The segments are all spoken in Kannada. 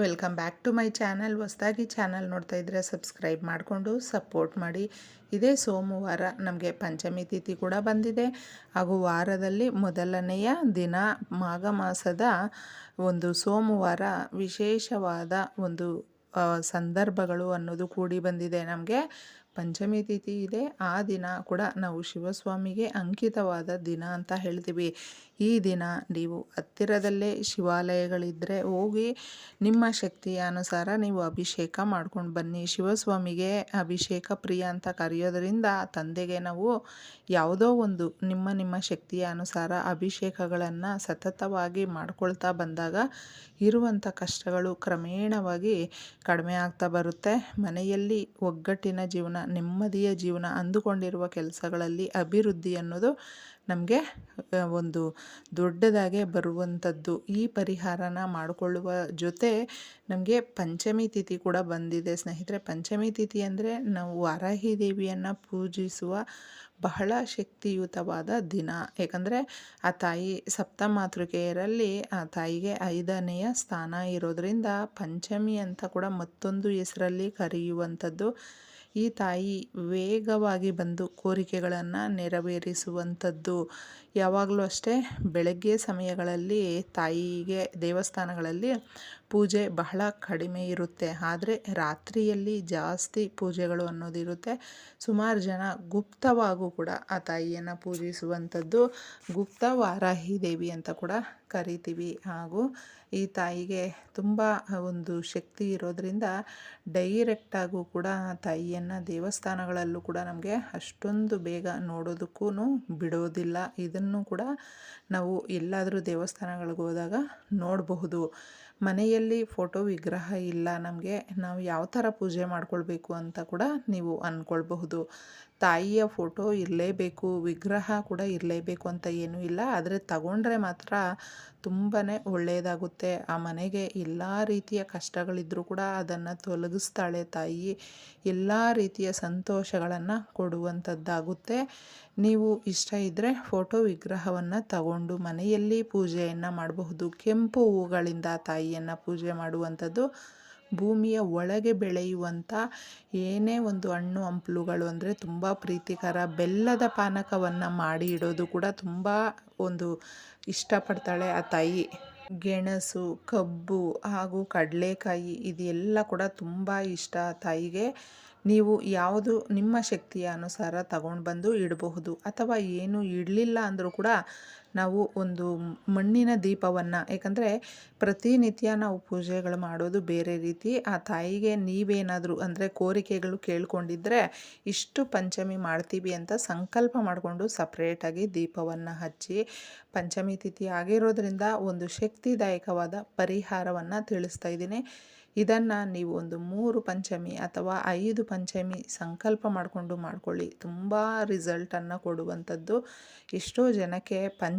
Welcome back to my channel. ಹೊಸದಾಗಿ ಚಾನಲ್ ನೋಡ್ತಾ ಇದ್ದರೆ ಸಬ್ಸ್ಕ್ರೈಬ್ ಮಾಡಿಕೊಂಡು ಸಪೋರ್ಟ್ ಮಾಡಿ. ಇದೇ ಸೋಮವಾರ ನಮಗೆ ಪಂಚಮಿ ತಿಥಿ ಕೂಡ ಬಂದಿದೆ. ಹಾಗೂ ವಾರದಲ್ಲಿ ಮೊದಲನೆಯ ದಿನ ಮಾಘ ಮಾಸದ ಒಂದು ಸೋಮವಾರ ವಿಶೇಷವಾದ ಒಂದು ಸಂದರ್ಭಗಳು ಅನ್ನೋದು ಕೂಡಿ ಬಂದಿದೆ ನಮಗೆ. ಪಂಚಮಿ ತಿಥಿ ಇದೆ. ಆ ದಿನ ಕೂಡ ನಾವು ಶಿವಸ್ವಾಮಿಗೆ ಅಂಕಿತವಾದ ದಿನ ಅಂತ ಹೇಳ್ತೀವಿ. ಈ ದಿನ ನೀವು ಹತ್ತಿರದಲ್ಲೇ ಶಿವಾಲಯಗಳಿದ್ದರೆ ಹೋಗಿ ನಿಮ್ಮ ಶಕ್ತಿಯ ಅನುಸಾರ ನೀವು ಅಭಿಷೇಕ ಮಾಡ್ಕೊಂಡು ಬನ್ನಿ. ಶಿವಸ್ವಾಮಿಗೆ ಅಭಿಷೇಕ ಪ್ರಿಯ ಅಂತ ಕರೆಯೋದರಿಂದ ತಂದೆಗೆ ನಾವು ಯಾವುದೋ ಒಂದು ನಿಮ್ಮ ನಿಮ್ಮ ಶಕ್ತಿಯ ಅನುಸಾರ ಅಭಿಷೇಕಗಳನ್ನು ಸತತವಾಗಿ ಮಾಡ್ಕೊಳ್ತಾ ಬಂದಾಗ ಇರುವಂಥ ಕಷ್ಟಗಳು ಕ್ರಮೇಣವಾಗಿ ಕಡಿಮೆ ಆಗ್ತಾ ಬರುತ್ತೆ. ಮನೆಯಲ್ಲಿ ಒಗ್ಗಟ್ಟಿನ ಜೀವನ ನೆಮ್ಮದಿಯ ಜೀವನ ಅಂದುಕೊಂಡಿರುವ ಕೆಲಸಗಳಲ್ಲಿ ಅಭಿವೃದ್ಧಿ ಅನ್ನೋದು ನಮಗೆ ಒಂದು ದೊಡ್ಡದಾಗೆ ಬರುವಂಥದ್ದು. ಈ ಪರಿಹಾರನ ಮಾಡಿಕೊಳ್ಳುವ ಜೊತೆ ನಮಗೆ ಪಂಚಮಿ ತಿಥಿ ಕೂಡ ಬಂದಿದೆ ಸ್ನೇಹಿತರೆ. ಪಂಚಮಿ ತಿಥಿ ಅಂದರೆ ನಾವು ವಾರಾಹಿ ದೇವಿಯನ್ನು ಪೂಜಿಸುವ ಬಹಳ ಶಕ್ತಿಯುತವಾದ ದಿನ. ಏಕೆಂದರೆ ಆ ತಾಯಿ ಸಪ್ತಮಾತೃಕೆಯರಲ್ಲಿ ಆ ತಾಯಿಗೆ ಐದನೆಯ ಸ್ಥಾನ ಇರೋದರಿಂದ ಪಂಚಮಿ ಅಂತ ಕೂಡ ಮತ್ತೊಂದು ಹೆಸರಲ್ಲಿ ಕರೆಯುವಂಥದ್ದು. ಈ ತಾಯಿ ವೇಗವಾಗಿ ಬಂದು ಕೋರಿಕೆಗಳನ್ನು ನೆರವೇರಿಸುವಂಥದ್ದು. ಯಾವಾಗಲೂ ಅಷ್ಟೇ ಬೆಳಗ್ಗೆ ಸಮಯಗಳಲ್ಲಿ ತಾಯಿಗೆ ದೇವಸ್ಥಾನಗಳಲ್ಲಿ ಪೂಜೆ ಬಹಳ ಕಡಿಮೆ ಇರುತ್ತೆ. ಆದರೆ ರಾತ್ರಿಯಲ್ಲಿ ಜಾಸ್ತಿ ಪೂಜೆಗಳು ಅನ್ನೋದಿರುತ್ತೆ ಸುಮಾರು ಜನ ಗುಪ್ತವಾಗೂ ಕೂಡ ಆ ತಾಯಿಯನ್ನು ಪೂಜಿಸುವಂಥದ್ದು ಗುಪ್ತ ವಾರಾಹಿ ದೇವಿ ಅಂತ ಕೂಡ ಕರಿತೀವಿ. ಹಾಗೂ ಈ ತಾಯಿಗೆ ತುಂಬ ಒಂದು ಶಕ್ತಿ ಇರೋದರಿಂದ ಡೈರೆಕ್ಟಾಗೂ ಕೂಡ ಆ ತಾಯಿಯನ್ನು ದೇವಸ್ಥಾನಗಳಲ್ಲೂ ಕೂಡ ನಮಗೆ ಅಷ್ಟೊಂದು ಬೇಗ ನೋಡೋದಕ್ಕೂ ಬಿಡೋದಿಲ್ಲ. ಇದನ್ನು ಕೂಡ ನಾವು ಎಲ್ಲಾದರೂ ದೇವಸ್ಥಾನಗಳಿಗೆ ಹೋದಾಗ ನೋಡಬಹುದು. ಮನೆಯಲ್ಲಿ ಫೋಟೋ ವಿಗ್ರಹ ಇಲ್ಲ ನಮಗೆ ನಾವು ಯಾವ ಥರ ಪೂಜೆ ಮಾಡ್ಕೊಳ್ಬೇಕು ಅಂತ ಕೂಡ ನೀವು ಅಂದ್ಕೊಳ್ಬಹುದು ತಾಯಿಯ ಫೋಟೋ ಇರಲೇಬೇಕು, ವಿಗ್ರಹ ಕೂಡ ಇರಲೇಬೇಕು ಅಂತ ಏನೂ ಇಲ್ಲ. ಆದರೆ ತಗೊಂಡ್ರೆ ಮಾತ್ರ ತುಂಬಾ ಒಳ್ಳೆಯದಾಗುತ್ತೆ ಆ ಮನೆಗೆ ಎಲ್ಲ ರೀತಿಯ ಕಷ್ಟಗಳಿದ್ದರೂ ಕೂಡ ಅದನ್ನು ತೊಲಗಿಸ್ತಾಳೆ ತಾಯಿ. ಎಲ್ಲ ರೀತಿಯ ಸಂತೋಷಗಳನ್ನು ಕೊಡುವಂಥದ್ದಾಗುತ್ತೆ. ನೀವು ಇಷ್ಟ ಇದ್ದರೆ ಫೋಟೋ ವಿಗ್ರಹವನ್ನು ತಗೊಂಡು ಮನೆಯಲ್ಲಿ ಪೂಜೆಯನ್ನು ಮಾಡಬಹುದು. ಕೆಂಪು ಹೂಗಳಿಂದ ತಾಯಿಯನ್ನು ಪೂಜೆ ಮಾಡುವಂಥದ್ದು ಭೂಮಿಯ ಒಳಗೆ ಬೆಳೆಯುವಂಥ ಏನೇ ಒಂದು ಹಣ್ಣು, ಹಂಪಲುಗಳು ಅಂದರೆ ತುಂಬ ಪ್ರೀತಿಕರ. ಬೆಲ್ಲದ ಪಾನಕವನ್ನು ಮಾಡಿ ಇಡೋದು ಕೂಡ ತುಂಬ ಒಂದು ಇಷ್ಟಪಡ್ತಾಳೆ ಆ ತಾಯಿ. ಗೆಣಸು, ಕಬ್ಬು ಹಾಗೂ ಕಡಲೆಕಾಯಿ ಇದೆಲ್ಲ ಕೂಡ ತುಂಬ ಇಷ್ಟ ತಾಯಿಗೆ. ನೀವು ಯಾವುದು ನಿಮ್ಮ ಶಕ್ತಿಯ ಅನುಸಾರ ತಗೊಂಡು ಬಂದು ಇಡಬಹುದು ಅಥವಾ ಏನು ಇಡಲಿಲ್ಲ ಅಂದರೂ ಕೂಡ ನಾವು ಒಂದು ಮಣ್ಣಿನ ದೀಪವನ್ನು ಯಾಕಂದರೆ ಪ್ರತಿನಿತ್ಯ ನಾವು ಪೂಜೆಗಳು ಮಾಡೋದು ಬೇರೆ ರೀತಿ. ಆ ತಾಯಿಗೆ ನೀವೇನಾದರೂ, ಅಂದರೆ ಕೋರಿಕೆಗಳು ಕೇಳ್ಕೊಂಡಿದ್ರೆ ಇಷ್ಟು ಪಂಚಮಿ ಮಾಡ್ತೀವಿ ಅಂತ ಸಂಕಲ್ಪ ಮಾಡಿಕೊಂಡು ಸಪ್ರೇಟಾಗಿ ದೀಪವನ್ನು ಹಚ್ಚಿ, ಪಂಚಮಿ ತಿಥಿ ಆಗಿರೋದ್ರಿಂದ ಒಂದು ಶಕ್ತಿದಾಯಕವಾದ ಪರಿಹಾರವನ್ನು ತಿಳಿಸ್ತಾ ಇದ್ದೀನಿ. ಇದನ್ನು ನೀವು ಒಂದು ಮೂರು ಪಂಚಮಿ ಅಥವಾ ಐದು ಪಂಚಮಿ ಸಂಕಲ್ಪ ಮಾಡಿಕೊಂಡು ಮಾಡ್ಕೊಳ್ಳಿ. ತುಂಬ ರಿಸಲ್ಟನ್ನು ಕೊಡುವಂಥದ್ದು. ಎಷ್ಟೋ ಜನಕ್ಕೆ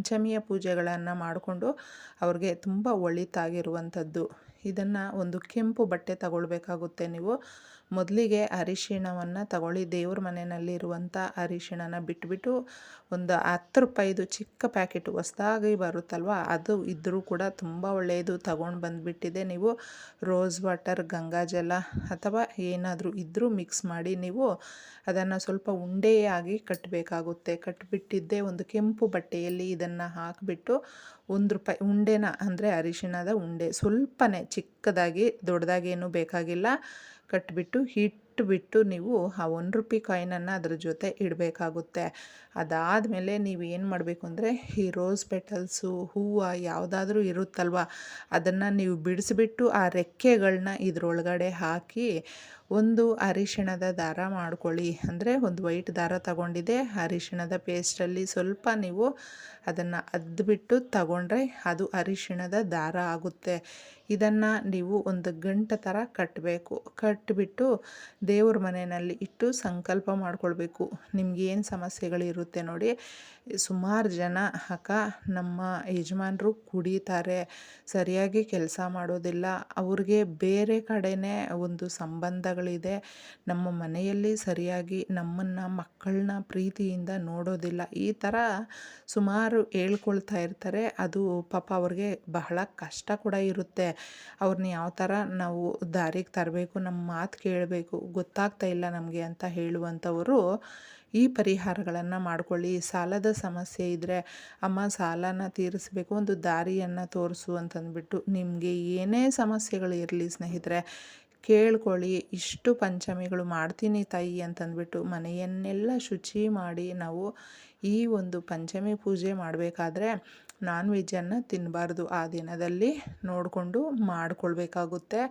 ಪಂಚಮಿಯ ಪೂಜೆಗಳನ್ನು ಮಾಡಿಕೊಂಡು ಅವ್ರಿಗೆ ತುಂಬ ಒಳಿತಾಗಿರುವಂಥದ್ದು. ಇದನ್ನು ಒಂದು ಕೆಂಪು ಬಟ್ಟೆ ತಗೊಳ್ಬೇಕಾಗುತ್ತೆ ನೀವು. ಮೊದಲಿಗೆ ಅರಿಶಿಣವನ್ನು ತಗೊಳ್ಳಿ. ದೇವ್ರ ಮನೆಯಲ್ಲಿರುವಂಥ ಅರಿಶಿಣನ ಬಿಟ್ಬಿಟ್ಟು ಒಂದು ಹತ್ತು ರೂಪಾಯಿದು ಚಿಕ್ಕ ಪ್ಯಾಕೆಟ್ ಹೊಸ್ದಾಗಿ ಬರುತ್ತಲ್ವ, ಅದು ಇದ್ದರೂ ಕೂಡ ತುಂಬ ಒಳ್ಳೆಯದು. ತಗೊಂಡು ಬಂದುಬಿಟ್ಟಿದೆ ನೀವು. ರೋಸ್ ವಾಟರ್ ಗಂಗಾಜಲ ಅಥವಾ ಏನಾದರೂ ಇದ್ದರೂ ಮಿಕ್ಸ್ ಮಾಡಿ ನೀವು ಅದನ್ನು ಸ್ವಲ್ಪ ಉಂಡೆಯಾಗಿ ಕಟ್ಟಬೇಕಾಗುತ್ತೆ ಕಟ್ಟಿಬಿಟ್ಟಿದ್ದೇ ಒಂದು ಕೆಂಪು ಬಟ್ಟೆಯಲ್ಲಿ ಇದನ್ನು ಹಾಕಿಬಿಟ್ಟು ಒಂದು ರೂಪಾಯಿ ಉಂಡೆನ ಅಂದರೆ ಅರಿಶಿಣದ ಉಂಡೆ ಸ್ವಲ್ಪನೇ ಚಿಕ್ಕದಾಗಿ ದೊಡ್ಡದಾಗೇನು ಬೇಕಾಗಿಲ್ಲ. ಕಟ್ಬಿಟ್ಟು ಹಿಟ್ಟು ಇಟ್ಬಿಟ್ಟು ನೀವು ಆ ಒನ್ ರುಪಿ ಕಾಯಿನನ್ನು ಅದ್ರ ಜೊತೆ ಇಡಬೇಕಾಗುತ್ತೆ. ಅದಾದಮೇಲೆ ನೀವು ಏನು ಮಾಡಬೇಕು ಅಂದರೆ, ಈ ರೋಸ್ ಪೆಟಲ್ಸು, ಹೂವು ಯಾವುದಾದ್ರೂ ಇರುತ್ತಲ್ವ, ಅದನ್ನು ನೀವು ಬಿಡಿಸ್ಬಿಟ್ಟು ಆ ರೆಕ್ಕೆಗಳನ್ನ ಇದರೊಳಗಡೆ ಹಾಕಿ ಒಂದು ಅರಿಶಿಣದ ದಾರ ಮಾಡ್ಕೊಳ್ಳಿ. ಅಂದರೆ ಒಂದು ವೈಟ್ ದಾರ ತಗೊಂಡಿದೆ, ಅರಿಶಿಣದ ಪೇಸ್ಟಲ್ಲಿ ಸ್ವಲ್ಪ ನೀವು ಅದನ್ನು ಅದ್ಬಿಟ್ಟು ತಗೊಂಡ್ರೆ ಅದು ಅರಿಶಿಣದ ದಾರ ಆಗುತ್ತೆ. ಇದನ್ನು ನೀವು ಒಂದು ಗಂಟೆ ಥರ ಕಟ್ಟಬೇಕು ಕಟ್ಟಿಬಿಟ್ಟು ದೇವ್ರ ಮನೆಯಲ್ಲಿ ಇಟ್ಟು ಸಂಕಲ್ಪ ಮಾಡ್ಕೊಳ್ಬೇಕು. ನಿಮ್ಗೆ ಏನು ಸಮಸ್ಯೆಗಳಿರುತ್ತೆ ನೋಡಿ. ಸುಮಾರು ಜನ ಅಕ್ಕ ನಮ್ಮ ಯಜಮಾನರು ಕುಡಿತಾರೆ, ಸರಿಯಾಗಿ ಕೆಲಸ ಮಾಡೋದಿಲ್ಲ. ಅವ್ರಿಗೆ ಬೇರೆ ಕಡೆನೇ ಒಂದು ಸಂಬಂಧಗಳಿದೆ. ನಮ್ಮ ಮನೆಯಲ್ಲಿ ಸರಿಯಾಗಿ ನಮ್ಮನ್ನು ಮಕ್ಕಳನ್ನ ಪ್ರೀತಿಯಿಂದ ನೋಡೋದಿಲ್ಲ. ಈ ಥರ ಸುಮಾರು ಹೇಳ್ಕೊಳ್ತಾ ಇರ್ತಾರೆ. ಅದು ಪಾಪ ಅವ್ರಿಗೆ ಬಹಳ ಕಷ್ಟ ಕೂಡ ಇರುತ್ತೆ. ಅವ್ರನ್ನ ಯಾವ ಥರ ನಾವು ದಾರಿಗೆ ತರಬೇಕು ನಮ್ಮ ಮಾತು ಕೇಳಬೇಕು, ಗೊತ್ತಾಗ್ತಾ ಇಲ್ಲ ನಮಗೆ ಅಂತ ಹೇಳುವಂಥವರು ಈ ಪರಿಹಾರಗಳನ್ನು ಮಾಡಿಕೊಳ್ಳಿ. ಸಾಲದ ಸಮಸ್ಯೆ ಇದ್ದರೆ ಅಮ್ಮ ಸಾಲನ ತೀರಿಸಬೇಕು, ಒಂದು ದಾರಿಯನ್ನು ತೋರಿಸು ಅಂತಂದ್ಬಿಟ್ಟು ನಿಮಗೆ ಏನೇ ಸಮಸ್ಯೆಗಳು ಇರಲಿ ಸ್ನೇಹಿತರೆ, ಕೇಳ್ಕೊಳ್ಳಿ. ಇಷ್ಟು ಪಂಚಮಿಗಳು ಮಾಡ್ತೀನಿ ತಾಯಿ ಅಂತಂದ್ಬಿಟ್ಟು ಮನೆಯನ್ನೆಲ್ಲ ಶುಚಿ ಮಾಡಿ ನಾವು ಈ ಒಂದು ಪಂಚಮಿ ಪೂಜೆ ಮಾಡಬೇಕಾದ್ರೆ ನಾನ್ ವೆಜ್ಜನ್ನು ತಿನ್ನಬಾರ್ದು ಆ ದಿನದಲ್ಲಿ ನೋಡಿಕೊಂಡು ಮಾಡಿಕೊಳ್ಬೇಕಾಗುತ್ತೆ.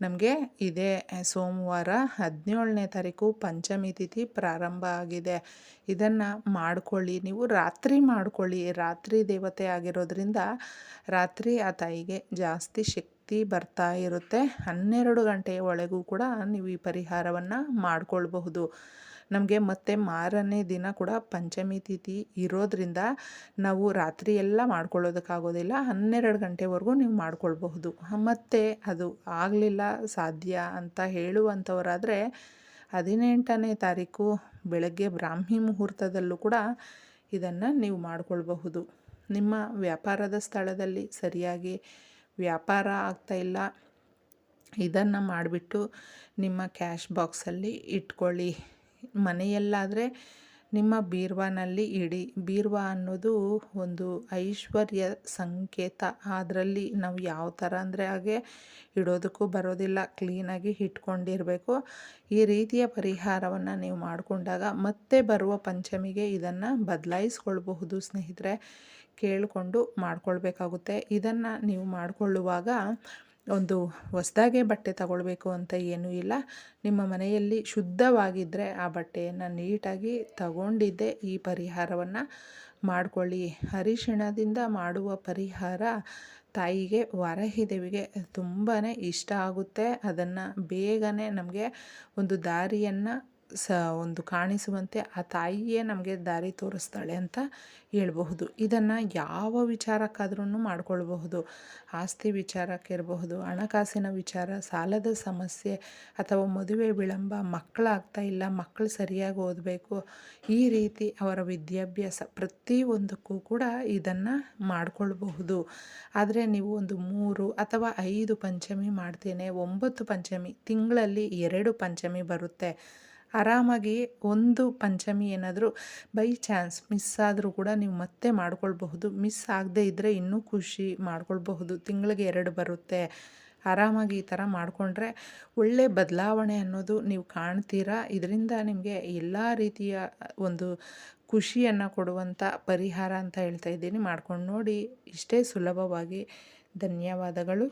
ನಮಗೆ ಇದೇ ಸೋಮವಾರ ಹದಿನೇಳನೇ ತಾರೀಕು ಪಂಚಮಿ ತಿಥಿ ಪ್ರಾರಂಭ ಆಗಿದೆ. ಇದನ್ನು ಮಾಡಿಕೊಳ್ಳಿ. ನೀವು ರಾತ್ರಿ ಮಾಡ್ಕೊಳ್ಳಿ. ರಾತ್ರಿ ದೇವತೆ ಆಗಿರೋದ್ರಿಂದ ರಾತ್ರಿ ಆ ತಾಯಿಗೆ ಜಾಸ್ತಿ ಶಕ್ತಿ ಬರ್ತಾ ಇರುತ್ತೆ. ಹನ್ನೆರಡು ಗಂಟೆಯ ಒಳಗೂ ಕೂಡ ನೀವು ಈ ಪರಿಹಾರವನ್ನು ಮಾಡ್ಕೊಳ್ಬಹುದು. ನಮಗೆ ಮತ್ತೆ ಮಾರನೇ ದಿನ ಕೂಡ ಪಂಚಮಿ ತಿಥಿ ಇರೋದ್ರಿಂದ ನಾವು ರಾತ್ರಿ ಎಲ್ಲ ಮಾಡ್ಕೊಳ್ಳೋದಕ್ಕಾಗೋದಿಲ್ಲ, ಹನ್ನೆರಡು ಗಂಟೆವರೆಗೂ ನೀವು ಮಾಡ್ಕೊಳ್ಬಹುದು. ಮತ್ತು ಅದು ಆಗಲಿಲ್ಲ, ಸಾಧ್ಯ ಅಂತ ಹೇಳುವಂಥವರಾದರೆ ಹದಿನೆಂಟನೇ ತಾರೀಕು ಬೆಳಗ್ಗೆ ಬ್ರಾಹ್ಮಿ ಮುಹೂರ್ತದಲ್ಲೂ ಕೂಡ ಇದನ್ನು ನೀವು ಮಾಡಿಕೊಳ್ಬಹುದು. ನಿಮ್ಮ ವ್ಯಾಪಾರದ ಸ್ಥಳದಲ್ಲಿ ಸರಿಯಾಗಿ ವ್ಯಾಪಾರ ಆಗ್ತಾಯಿಲ್ಲ ಇದನ್ನು ಮಾಡಿಬಿಟ್ಟು ನಿಮ್ಮ ಕ್ಯಾಶ್ ಬಾಕ್ಸಲ್ಲಿ ಇಟ್ಕೊಳ್ಳಿ. ಮನೆಯಲ್ಲಾದರೆ ನಿಮ್ಮ ಬೀರ್ವಾನಲ್ಲಿ ಇಡಿ. ಬೀರ್ವಾ ಅನ್ನೋದು ಒಂದು ಐಶ್ವರ್ಯ ಸಂಕೇತ. ಅದರಲ್ಲಿ ನಾವು ಯಾವ ಥರ ಅಂದರೆ ಹಾಗೆ ಇಡೋದಕ್ಕೂ ಬರೋದಿಲ್ಲ. ಕ್ಲೀನಾಗಿ ಇಟ್ಕೊಂಡಿರಬೇಕು. ಈ ರೀತಿಯ ಪರಿಹಾರವನ್ನು ನೀವು ಮಾಡಿಕೊಂಡಾಗ ಮತ್ತೆ ಬರುವ ಪಂಚಮಿಗೆ ಇದನ್ನು ಬದಲಾಯಿಸ್ಕೊಳ್ಬಹುದು ಸ್ನೇಹಿತರೆ. ಕೇಳಿಕೊಂಡು ಮಾಡಿಕೊಳ್ಬೇಕಾಗುತ್ತೆ. ಇದನ್ನು ನೀವು ಮಾಡಿಕೊಳ್ಳುವಾಗ ಒಂದು ಹೊಸ್ದಾಗೆ ಬಟ್ಟೆ ತಗೊಳ್ಬೇಕು ಅಂತ ಏನೂ ಇಲ್ಲ. ನಿಮ್ಮ ಮನೆಯಲ್ಲಿ ಶುದ್ಧವಾಗಿದ್ದರೆ ಆ ಬಟ್ಟೆಯನ್ನು ನೀಟಾಗಿ ತಗೊಂಡಿದ್ದೆ. ಈ ಪರಿಹಾರವನ್ನು ಮಾಡಿಕೊಳ್ಳಿ. ಅರಿಶಿಣದಿಂದ ಮಾಡುವ ಪರಿಹಾರ ತಾಯಿಗೆ, ವರಹಿದೇವಿಗೆ ತುಂಬಾ ಇಷ್ಟ ಆಗುತ್ತೆ. ಅದನ್ನು ಬೇಗನೆ ನಮಗೆ ಒಂದು ದಾರಿಯನ್ನು ಸ ಒಂದು ಕಾಣಿಸುವಂತೆ ಆ ತಾಯಿಯೇ ನಮಗೆ ದಾರಿ ತೋರಿಸ್ತಾಳೆ ಅಂತ ಹೇಳಬಹುದು. ಇದನ್ನು ಯಾವ ವಿಚಾರಕ್ಕಾದ್ರೂ ಮಾಡಿಕೊಳ್ಬಹುದು. ಆಸ್ತಿ ವಿಚಾರಕ್ಕಿರಬಹುದು, ಹಣಕಾಸಿನ ವಿಚಾರ, ಸಾಲದ ಸಮಸ್ಯೆ ಅಥವಾ ಮದುವೆ ವಿಳಂಬ, ಮಕ್ಕಳಾಗ್ತಾ ಇಲ್ಲ ಮಕ್ಕಳು ಸರಿಯಾಗಿ ಓದಬೇಕು, ಈ ರೀತಿ ಅವರ ವಿದ್ಯಾಭ್ಯಾಸ ಪ್ರತಿಯೊಂದಕ್ಕೂ ಕೂಡ ಇದನ್ನು ಮಾಡಿಕೊಳ್ಬಹುದು. ಆದರೆ ನೀವು ಒಂದು ಮೂರು ಅಥವಾ ಐದು ಪಂಚಮಿ ಮಾಡ್ತೇನೆ, ಒಂಬತ್ತು ಪಂಚಮಿ, ತಿಂಗಳಲ್ಲಿ ಎರಡು ಪಂಚಮಿ ಬರುತ್ತೆ. ಆರಾಮಾಗಿ ಒಂದು ಪಂಚಮಿ ಏನಾದರೂ ಬೈ ಚಾನ್ಸ್ ಮಿಸ್ ಆದರೂ ಕೂಡ ನೀವು ಮತ್ತೆ ಮಾಡ್ಕೊಳ್ಬಹುದು. ಮಿಸ್ ಆಗದೇ ಇದ್ದರೆ ಇನ್ನೂ ಖುಷಿ ಮಾಡ್ಕೊಳ್ಬಹುದು. ತಿಂಗಳಿಗೆ ಎರಡು ಬರುತ್ತೆ. ಆರಾಮಾಗಿ ಈ ಥರ ಮಾಡಿಕೊಂಡ್ರೆ ಒಳ್ಳೆ ಬದಲಾವಣೆ ಅನ್ನೋದು ನೀವು ಕಾಣ್ತೀರಾ? ಇದರಿಂದ ನಿಮಗೆ ಎಲ್ಲ ರೀತಿಯ ಒಂದು ಖುಷಿಯನ್ನು ಕೊಡುವಂಥ ಪರಿಹಾರ ಅಂತ ಹೇಳ್ತಾ ಇದ್ದೀನಿ. ಮಾಡ್ಕೊಂಡು ನೋಡಿ. ಇಷ್ಟೇ ಸುಲಭವಾಗಿ. ಧನ್ಯವಾದಗಳು.